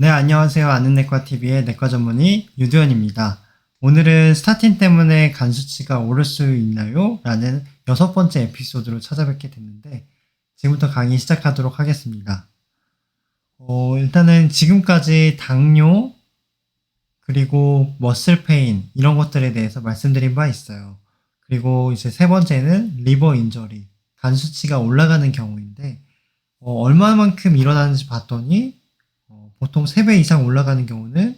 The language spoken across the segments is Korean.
네, 안녕하세요. 아는 내과 TV의 내과 전문의 유두현입니다. 오늘은 스타틴 때문에 간 수치가 오를 수 있나요? 라는 여섯 번째 에피소드로 찾아뵙게 됐는데, 지금부터 강의 시작하도록 하겠습니다. 어, 일단은 지금까지 당뇨, 그리고 머슬 페인, 이런 것들에 대해서 말씀드린 바 있어요. 그리고 이제 세 번째는 리버 인저리, 간 수치가 올라가는 경우인데, 어, 얼마만큼 일어나는지 봤더니, 어, 보통 3배 이상 올라가는 경우는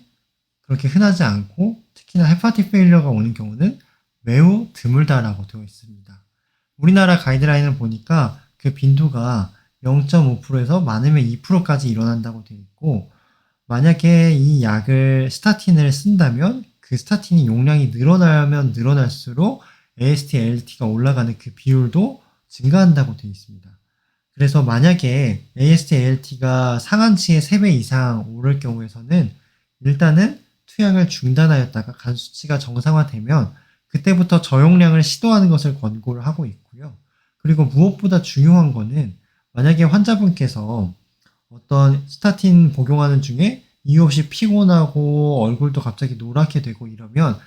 그렇게 흔하지 않고 특히나 헤파틱 페일러가 오는 경우는 매우 드물다라고 되어 있습니다. 우리나라 가이드라인을 보니까 그 빈도가 0.5%에서 많으면 2%까지 일어난다고 되어 있고 만약에 이 약을 스타틴을 쓴다면 그 스타틴이 용량이 늘어나면 늘어날수록 AST, ALT가 올라가는 그 비율도 증가한다고 되어 있습니다. 그래서 만약에 AST, ALT가 상한치의 3배 이상 오를 경우에서는 일단은 투약을 중단하였다가 간 수치가 정상화되면 그때부터 저용량을 시도하는 것을 권고를 하고 있고요. 그리고 무엇보다 중요한 거는 만약에 환자분께서 어떤 스타틴 복용하는 중에 이유 없이 피곤하고 얼굴도 갑자기 노랗게 되고 이러면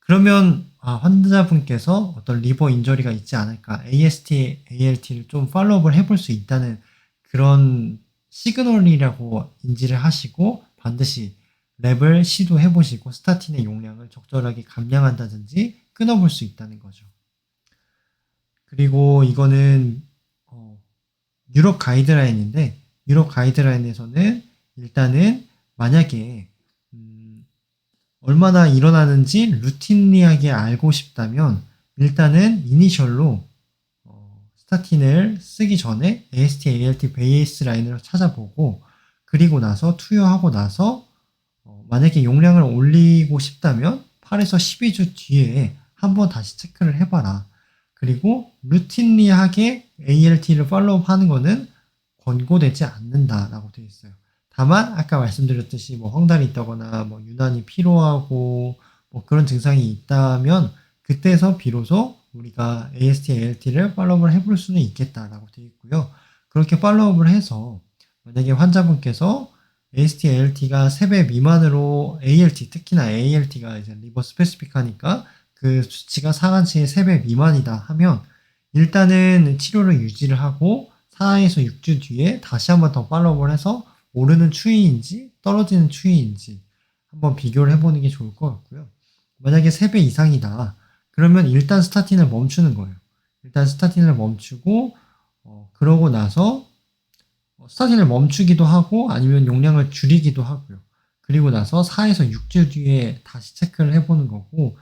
그러면 아, 환자분께서 어떤 리버 인저리가 있지 않을까 AST, ALT를 좀 팔로우업을 해볼 수 있다는 그런 시그널이라고 인지를 하시고 반드시 랩을 시도해 보시고 스타틴의 용량을 적절하게 감량한다든지 끊어볼 수 있다는 거죠. 그리고 이거는 어, 유럽 가이드라인인데 유럽 가이드라인에서는 일단은 만약에 음, 얼마나 일어나는지 루틴리하게 알고 싶다면 일단은 이니셜로 어, 스타틴을 쓰기 전에 AST, ALT 베이스 라인을 찾아보고 그리고 나서 투여하고 나서 어, 만약에 용량을 올리고 싶다면 8에서 12주 뒤에 한번 다시 체크를 해봐라. 그리고 루틴리하게 ALT를 팔로우업 하는 거는 권고되지 않는다라고 되어 있어요. 다만 아까 말씀드렸듯이 뭐 헝달이 있다거나 뭐 유난히 피로하고 뭐 그런 증상이 있다면 그때서 비로소 우리가 AST, ALT를 팔로우업을 해볼 수는 있겠다라고 되어 있고요. 그렇게 팔로우업을 해서 만약에 환자분께서 AST, ALT가 3배 미만으로 ALT, 특히나 ALT가 이제 리버 스페시픽하니까 그 수치가 상한치의 3배 미만이다 하면 일단은 치료를 유지를 하고 4에서 6주 뒤에 다시 한번 더 팔로우업을 해서 오르는 추이인지 떨어지는 추이인지 한번 비교를 해보는 게 좋을 것 같고요. 만약에 3배 이상이다. 그러면 일단 스타틴을 멈추는 거예요. 일단 스타틴을 멈추고 어, 그러고 나서 스타틴을 멈추기도 하고 아니면 용량을 줄이기도 하고요. 그리고 나서 4에서 6주 뒤에 다시 체크를 해보는 거고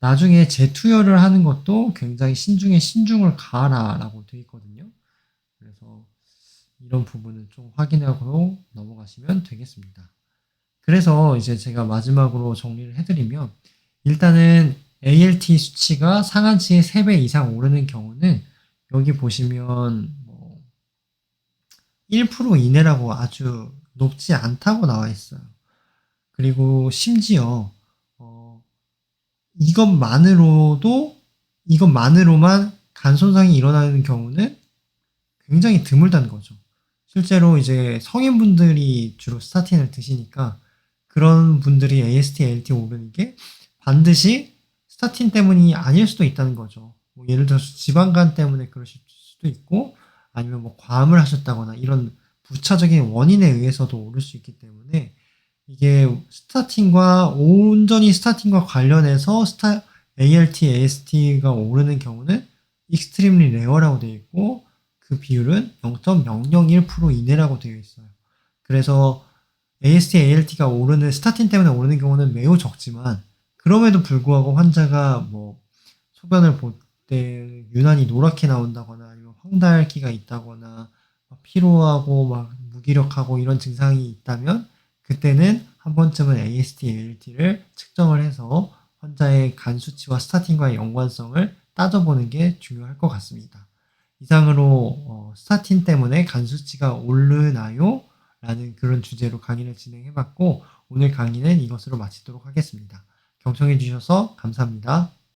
나중에 재투여를 하는 것도 굉장히 신중에 신중을 가하라라고 되어 있거든요. 그래서 이런 부분은 좀 확인하고 넘어가시면 되겠습니다. 그래서 이제 제가 마지막으로 정리를 해드리면 일단은 ALT 수치가 상한치의 3배 이상 오르는 경우는 여기 보시면 뭐 1% 이내라고 아주 높지 않다고 나와 있어요. 그리고 심지어 어 이것만으로도 이것만으로만 간 손상이 일어나는 경우는 굉장히 드물다는 거죠. 실제로 이제 성인분들이 주로 스타틴을 드시니까 그런 분들이 AST, ALT 오르는 게 반드시 스타틴 때문이 아닐 수도 있다는 거죠. 뭐 예를 들어서 지방간 때문에 그러실 수도 있고 아니면 뭐 과음을 하셨다거나 이런 부차적인 원인에 의해서도 오를 수 있기 때문에 이게 스타틴과 온전히 스타틴과 관련해서 스타 ALT, AST가 오르는 경우는 익스트림리 레어라고 되어 있고 그 비율은 0.001% 이내라고 되어 있어요. 그래서 AST, ALT가 오르는 스타틴 때문에 오르는 경우는 매우 적지만 그럼에도 불구하고 환자가 뭐 소변을 볼 때 유난히 노랗게 나온다거나 아니면 황달기가 있다거나 피로하고 막 무기력하고 이런 증상이 있다면 그때는 한 번쯤은 AST, ALT를 측정을 해서 환자의 간 수치와 스타틴과의 연관성을 따져보는 게 중요할 것 같습니다. 이상으로 어, 스타틴 때문에 간 수치가 오르나요? 라는 그런 주제로 강의를 진행해 봤고 오늘 강의는 이것으로 마치도록 하겠습니다. 경청해 주셔서 감사합니다.